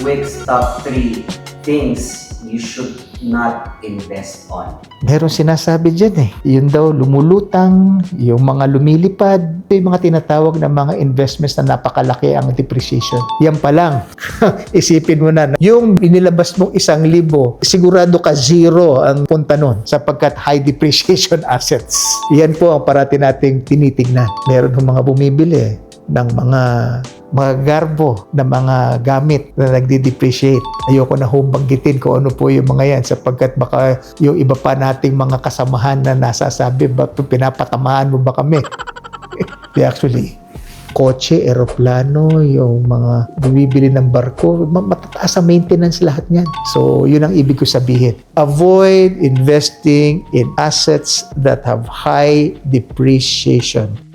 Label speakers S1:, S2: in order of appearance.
S1: Wick's top three things you should not invest on.
S2: Meron sinasabi dyan eh. Yun daw, lumulutang, yung mga lumilipad, yung mga tinatawag na mga investments na napakalaki ang depreciation. Yan pa lang. Isipin mo na, yung inilabas mong isang libo, sigurado ka zero ang punta nun sapagkat high depreciation assets. Yan po ang parati nating tinitingnan. Meron ng mga bumibili eh, ng mga mga garbo na mga gamit na nagdi-depreciate. Ayoko na humbanggitin kung ano po yung mga yan sapagkat baka yung iba pa nating mga kasamahan na nasasabi, ba pinapatamaan mo ba kami? Actually, kotse, eroplano, yung mga bumibili ng barko, ma- matataas ang maintenance lahat niyan. So, yun ang ibig ko sabihin. Avoid investing in assets that have high depreciation.